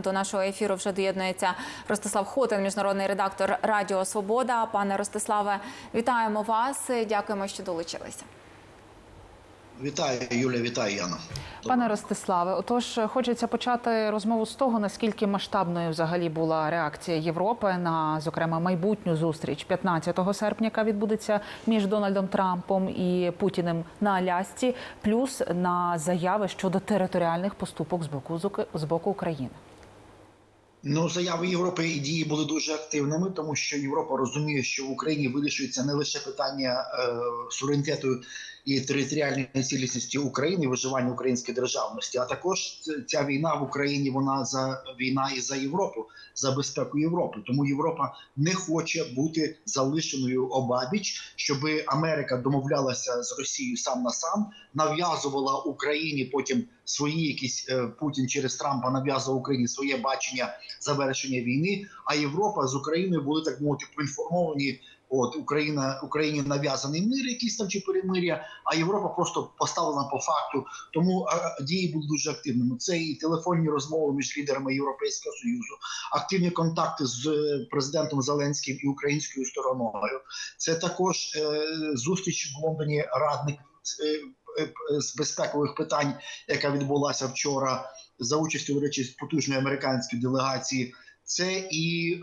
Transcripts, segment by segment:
До нашого ефіру вже доєднується Ростислав Хотин, міжнародний редактор Радіо Свобода. Пане Ростиславе, вітаємо вас. Дякуємо, що долучилися. Вітаю, Юля, вітаю, Яна. Пане Ростиславе, отож хочеться почати розмову з того, наскільки масштабною взагалі була реакція Європи на зокрема майбутню зустріч 15 серпня, яка відбудеться між Дональдом Трампом і Путіним на Алясці, плюс на заяви щодо територіальних поступок з боку з боку України. Ну, заяви Європи і дії були дуже активними, тому що Європа розуміє, що в Україні вирішується не лише питання е, суверенітету і територіальної цілісності України, виживання української державності, а також ця війна в Україні вона за війна і за Європу, за безпеку Європи. Тому Європа не хоче бути залишеною обабіч, щоб Америка домовлялася з Росією сам на сам, нав'язувала Україні потім свої якісь е, Путін через Трампа нав'язував Україні своє бачення завершення війни. А Європа з Україною були так мовити поінформовані. От Україна Україні нав'язаний мир, якийсь там чи перемир'я, а Європа просто поставлена по факту. Тому дії будуть дуже активними. Це і телефонні розмови між лідерами Європейського союзу, активні контакти з е, президентом Зеленським і українською стороною. Це також е, зустріч в Лондоні радник е, е, з безпекових питань, яка відбулася вчора за участю до речі потужної американської делегації. Це і е,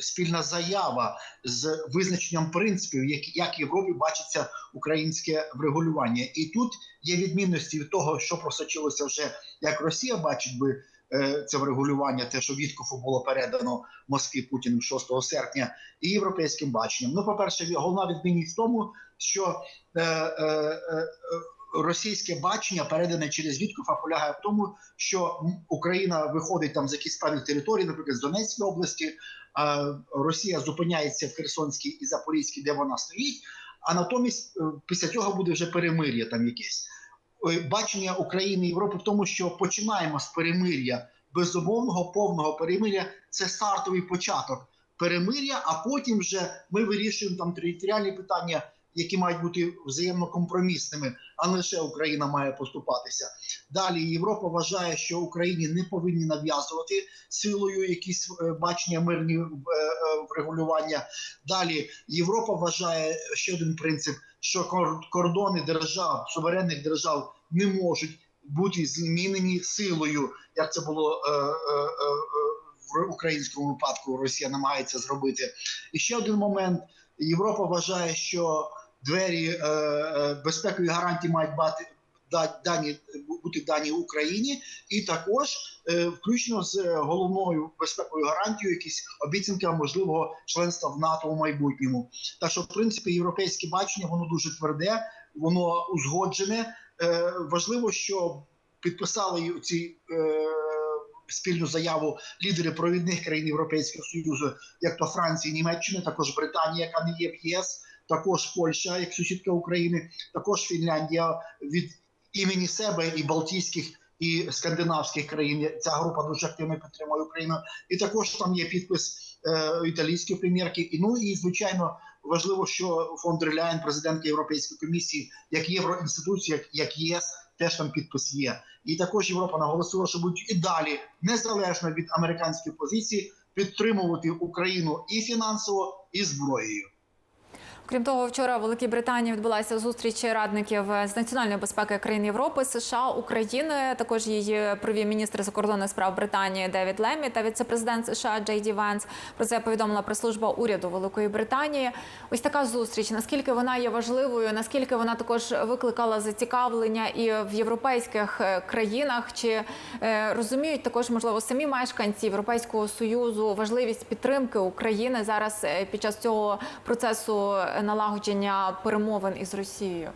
спільна заява з визначенням принципів, як, як Європі бачиться українське врегулювання, і тут є відмінності від того, що просочилося вже як Росія бачить би е, це врегулювання, те, що Віткофу було передано Москві Путіним 6 серпня, і європейським баченням. Ну, по перше, головна відмінність в тому, що е, е, е, російське бачення передане через Віткофа полягає в тому, що Україна виходить там з якісь певних територій, наприклад, з Донецької області, а Росія зупиняється в Херсонській і Запорізькій, де вона стоїть. А натомість е, після цього буде вже перемир'я там якесь Е, бачення України і Європи в тому, що починаємо з перемир'я безумовного повного перемир'я. Це стартовий початок перемир'я. А потім вже ми вирішуємо там територіальні питання які мають бути взаємно компромісними, а не лише Україна має поступатися. Далі Європа вважає, що Україні не повинні нав'язувати силою якісь е, бачення мирні е, врегулювання. Далі Європа вважає ще один принцип: що кордони держав, суверенних держав не можуть бути змінені силою, як це було. Е, е, е, в українському випадку Росія намагається зробити. І ще один момент: Європа вважає, що двері е, е, безпекові гарантії мають бати дані бути дані Україні, і також е, включно з головною безпековою гарантією, якісь обіцянки можливого членства в НАТО у майбутньому. Так що, в принципі, європейське бачення воно дуже тверде, воно узгоджене. Важливо, що підписали ці. Спільну заяву лідери провідних країн Європейського союзу, як то Франції, Німеччини, також Британія, яка не є в ЄС, також Польща, як сусідка України, також Фінляндія від імені себе і Балтійських і скандинавських країн. Ця група дуже активно підтримує Україну, і також там є підпис е, італійської прем'єрки. І ну і звичайно важливо, що фон дер президентка Європейської комісії, як євроінституція, як, як ЄС. Теж там підпис є, і також Європа наголосила, що будуть і далі незалежно від американської позиції підтримувати Україну і фінансово, і зброєю. Крім того, вчора в Великій Британії відбулася зустріч радників з національної безпеки країн Європи, США, України. Також її провів міністр закордонних справ Британії Девід Лемі та віце-президент США Джей Ді Венс. Про це повідомила прес-служба уряду Великої Британії. Ось така зустріч. Наскільки вона є важливою, наскільки вона також викликала зацікавлення і в європейських е, країнах, чи е, розуміють також можливо самі мешканці Європейського союзу важливість підтримки України зараз е, під час цього процесу налагодження перемовин із Росією?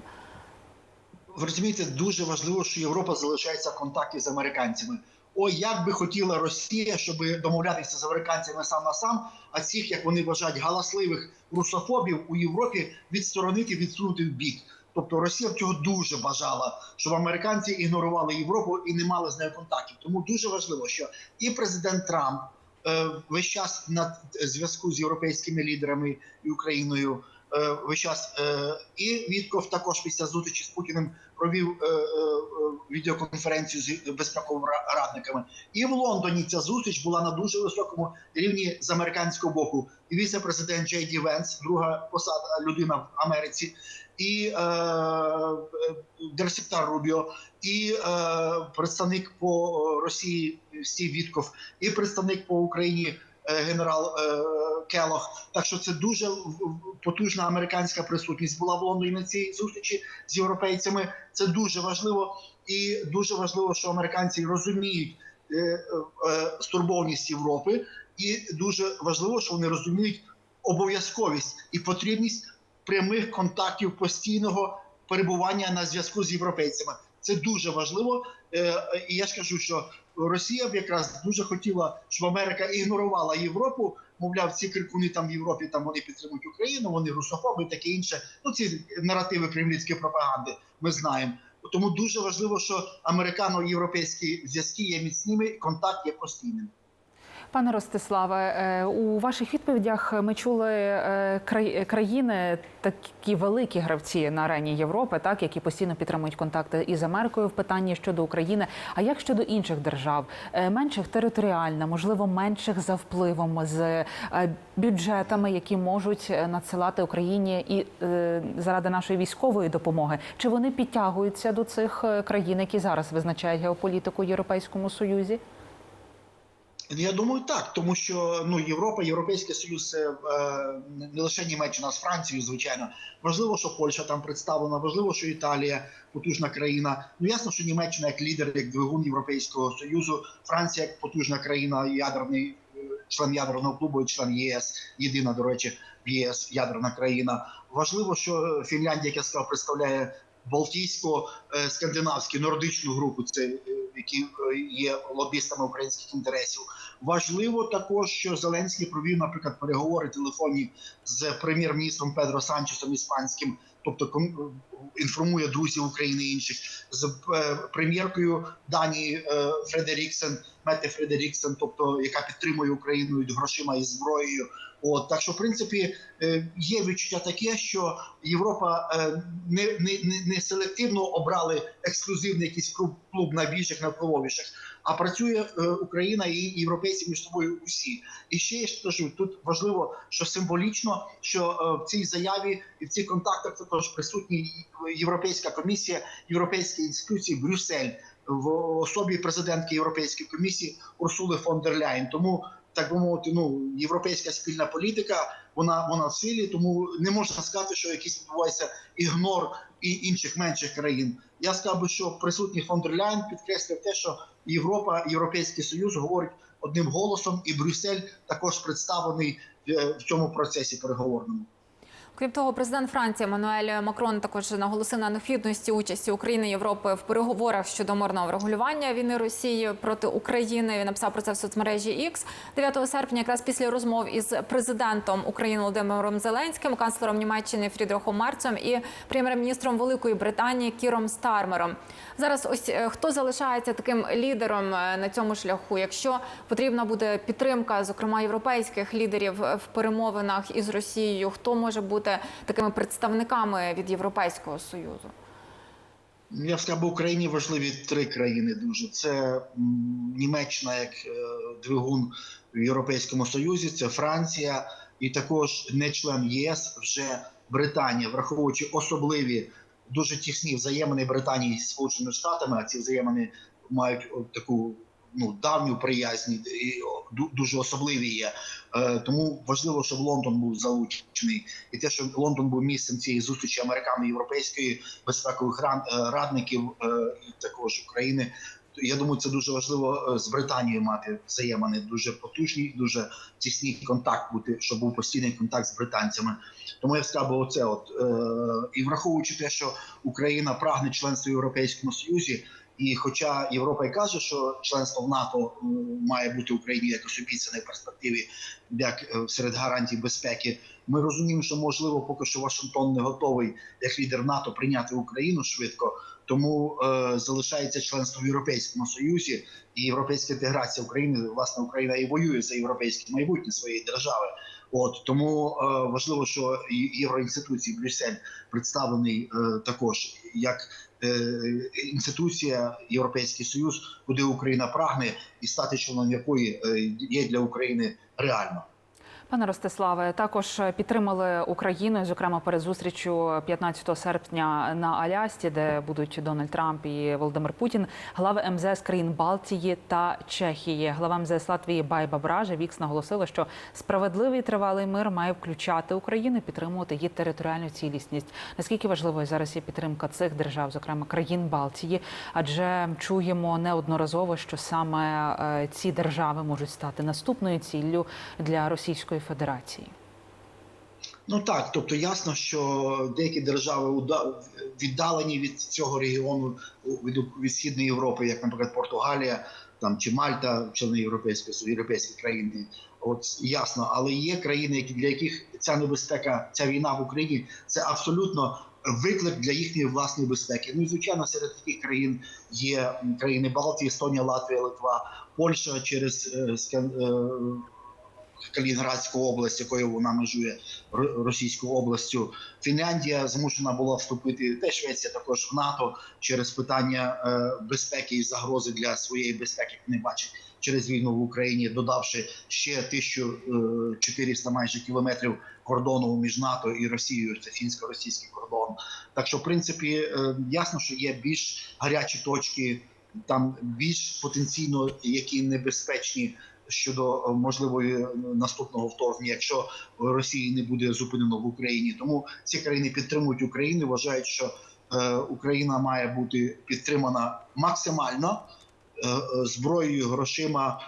Ви розумієте, дуже важливо, що Європа залишається в контакті з американцями. Ой, як би хотіла Росія, щоб домовлятися з американцями сам на сам, а цих, як вони вважають, галасливих русофобів у Європі відсторонити, відсунути в бік. Тобто Росія цього дуже бажала, щоб американці ігнорували Європу і не мали з нею контактів. Тому дуже важливо, що і президент Трамп е, весь час на зв'язку з європейськими лідерами і Україною е, весь час. Е, і Вітков також після зустрічі з Путіним провів е, е, е, відеоконференцію з безпековими радниками. І в Лондоні ця зустріч була на дуже високому рівні з американського боку. І віце-президент Джей Ді Венс, друга посада людина в Америці, і е, е, держсекретар Рубіо, і е, представник по Росії Стів Вітков, і представник по Україні е, генерал е, Келох. Так що це дуже потужна американська присутність була в Лондоні на цій зустрічі з європейцями. Це дуже важливо, і дуже важливо, що американці розуміють е, е, стурбованість Європи, і дуже важливо, що вони розуміють обов'язковість і потрібність прямих контактів постійного перебування на зв'язку з європейцями. Це дуже важливо. Е, І я ж кажу, що Росія б якраз дуже хотіла, щоб Америка ігнорувала Європу. Мовляв, ці крикуни там в Європі там вони підтримують Україну, вони русофоби, таке інше. Ну ці наративи кремлівської пропаганди. Ми знаємо. Тому дуже важливо, що американо-європейські зв'язки є міцними, контакт є постійним. Пане Ростиславе, е, у ваших відповідях ми чули е, країни, такі великі гравці на арені Європи, так які постійно підтримують контакти із Америкою в питанні щодо України. А як щодо інших держав, Е, менших територіально, можливо, менших за впливом з бюджетами, які можуть надсилати Україні і заради нашої військової допомоги? Чи вони підтягуються до цих країн, які зараз визначають геополітику в Європейському Союзі? Я думаю, так, тому що ну Європа, Європейський Союз це е, не лише Німеччина з Францією, звичайно. Важливо, що Польща там представлена, важливо, що Італія потужна країна. Ну ясно, що Німеччина як лідер, як двигун Європейського союзу, Франція як потужна країна, ядерний е, член ядерного клубу, член ЄС, єдина до речі, ЄС ядерна країна. Важливо, що Фінляндія, як я сказав, представляє Балтійську, е, нордичну групу. Це е, які е, є лобістами українських інтересів. Важливо також, що Зеленський провів, наприклад, переговори телефонні з прем'єр-міністром Педро Санчесом іспанським, тобто інформує друзів України і інших з е, прем'єркою Данії е, Фредеріксен, Мете Фредеріксен, тобто яка підтримує Україну і грошима і зброєю. От так що, в принципі, е, є відчуття таке, що Європа не, не, не, селективно обрали ексклюзивний якийсь клуб, клуб найбільших найвпливовіших, а працює е, Україна і європейці між собою усі. І ще я ж кажу, тут важливо, що символічно, що е, в цій заяві і в цих контактах також присутні Європейська комісія, європейські інституції, Брюссель в особі президентки Європейської комісії Урсули фон дер Ляйн. Тому так би мовити, ну європейська спільна політика, вона вона в силі, тому не можна сказати, що якийсь відбувається ігнор і інших менших країн. Я сказав би, що присутній фон дер Ляйн підкреслив те, що Європа, Європейський Союз говорить одним голосом, і Брюссель також представлений е, в цьому процесі переговорному. Крім того, президент Франції Мануель Макрон також наголосив на необхідності участі України і Європи в переговорах щодо мирного врегулювання війни Росії проти України. Він написав про це в соцмережі X 9 серпня, якраз після розмов із президентом України Володимиром Зеленським, канцлером Німеччини Фрідрихом Мерцем і прем'єр-міністром Великої Британії Кіром Стармером. Зараз ось е, хто залишається таким лідером е, на цьому шляху, якщо потрібна буде підтримка, зокрема європейських лідерів в перемовинах із Росією, хто може бути такими представниками від Європейського союзу? Я б Україні важливі три країни дуже: це Німеччина як е, двигун в Європейському Союзі, це Франція, і також не член ЄС вже Британія, враховуючи особливі дуже тісні взаємини Британії з Сполученими Штатами, а ці взаємини мають таку ну давню приязнь і дуже особливі є. Е, Тому важливо, щоб Лондон був залучений, і те, що Лондон був місцем цієї зустрічі американо-європейської безпекових ран- е, радників е, також України. Я думаю, це дуже важливо з Британією мати взаємини дуже потужні, дуже тісні контакт бути, щоб був постійний контакт з британцями. Тому я сказав, би оце от і враховуючи те, що Україна прагне членства в Європейському Союзі. І хоча Європа й каже, що членство в НАТО має бути Україні якось обіцяне в перспективі, як е, серед гарантій безпеки, ми розуміємо, що можливо, поки що Вашингтон не готовий як лідер НАТО прийняти Україну швидко, тому е, залишається членство в Європейському Союзі і європейська інтеграція України. Власне, Україна і воює за європейське майбутнє своєї держави. От тому е, важливо, що євроінституції Брюссель представлений е, також як е, інституція Європейський Союз, куди Україна прагне, і стати членом якої е, є для України реально. Пане Ростиславе, також підтримали Україну, зокрема перед зустрічю 15 серпня на Алясці, де будуть Дональд Трамп і Володимир Путін, глави МЗС країн Балтії та Чехії. Глава МЗС Латвії Байба Бража Вікс наголосила, що справедливий тривалий мир має включати Україну, підтримувати її територіальну цілісність. Наскільки важливою зараз є підтримка цих держав, зокрема країн Балтії, адже чуємо неодноразово, що саме е, ці держави можуть стати наступною ціллю для Російської Федерації. Ну так, тобто ясно, що деякі держави віддалені від цього регіону від, від східної Європи, як, наприклад, Португалія там чи Мальта, члени Європейського Союзу, європейські країни. От ясно, але є країни, для яких ця небезпека, ця війна в Україні це абсолютно виклик для їхньої власної безпеки. Ну і звичайно, серед таких країн є країни Балтії, Естонія, Латвія, Литва, Польща через е, е, область, якою вона межує Російською областю. Фінляндія змушена була вступити, та Швеція також в НАТО через питання е, безпеки і загрози для своєї безпеки. Не бачить через війну в Україні, додавши ще 1400 майже кілометрів кордону між НАТО і Росією. Це фінсько-російський кордон. Так що, в принципі, е, ясно, що є більш гарячі точки, там більш потенційно які небезпечні щодо е, можливої е, наступного вторгнення, якщо Росії не буде зупинено в Україні. Тому ці країни підтримують Україну, вважають, що е, Україна має бути підтримана максимально зброєю, грошима,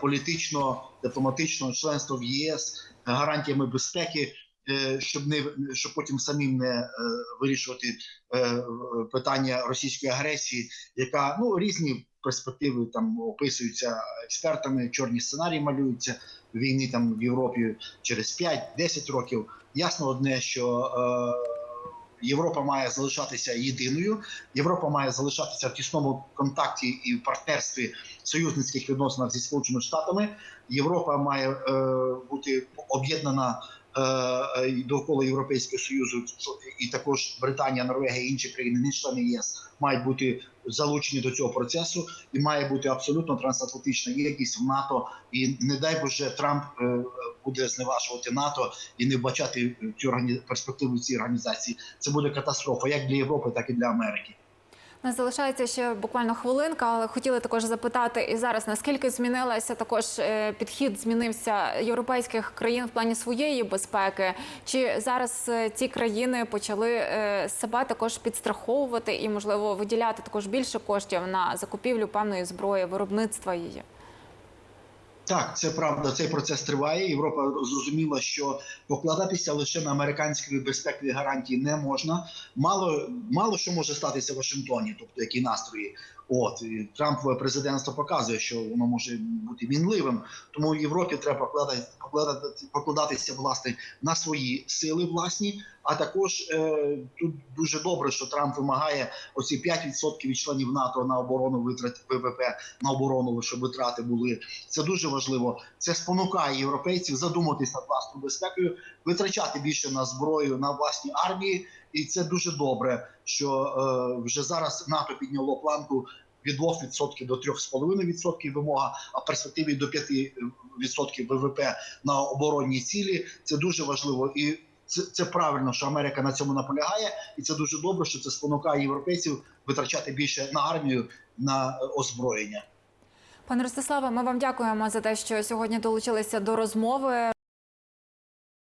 політично, дипломатично, членство в ЄС, гарантіями безпеки. Щоб не щоб потім самим не вирішувати питання російської агресії, яка ну різні перспективи там описуються експертами, чорні сценарії малюються війни там в Європі через 5-10 років. Ясно одне, що е, Європа має залишатися єдиною. Європа має залишатися в тісному контакті і в партнерстві союзницьких відносинах зі Сполученими Штатами. Європа має е, бути об'єднана довкола Європейського союзу, і також Британія, Норвегія і інші країни, не члени ЄС, мають бути залучені до цього процесу, і має бути абсолютно трансатлантична єдність в НАТО. І не дай Боже, Трамп е, буде зневажувати НАТО і не вбачати цю перспективу цієї організації. Це буде катастрофа як для Європи, так і для Америки. Нас залишається ще буквально хвилинка, але хотіли також запитати і зараз наскільки змінилася також е, підхід, змінився європейських країн в плані своєї безпеки? Чи зараз е, ці країни почали е, себе також підстраховувати і можливо виділяти також більше коштів на закупівлю певної зброї, виробництва її? Так, це правда. Цей процес триває. Європа зрозуміла, що покладатися лише на американські безпекові гарантії не можна. Мало мало що може статися в Вашингтоні, тобто які настрої. От і Трампове президентство показує, що воно може бути мінливим. Тому в Європі треба покладати, покладати, покладатися власне на свої сили власні. А також е, тут дуже добре, що Трамп вимагає оці 5% від членів НАТО на оборону витрат ВВП на оборону, щоб витрати були. Це дуже важливо. Це спонукає європейців задуматись над власною безпекою, витрачати більше на зброю на власні армії, і це дуже добре, що е, вже зараз НАТО підняло планку від 2% до 3,5% вимога, а в перспективі до 5% ВВП на оборонні цілі. Це дуже важливо і. Це, це правильно, що Америка на цьому наполягає, і це дуже добре, що це спонукає європейців витрачати більше на армію на е, озброєння. Пане Ростиславе, ми вам дякуємо за те, що сьогодні долучилися до розмови.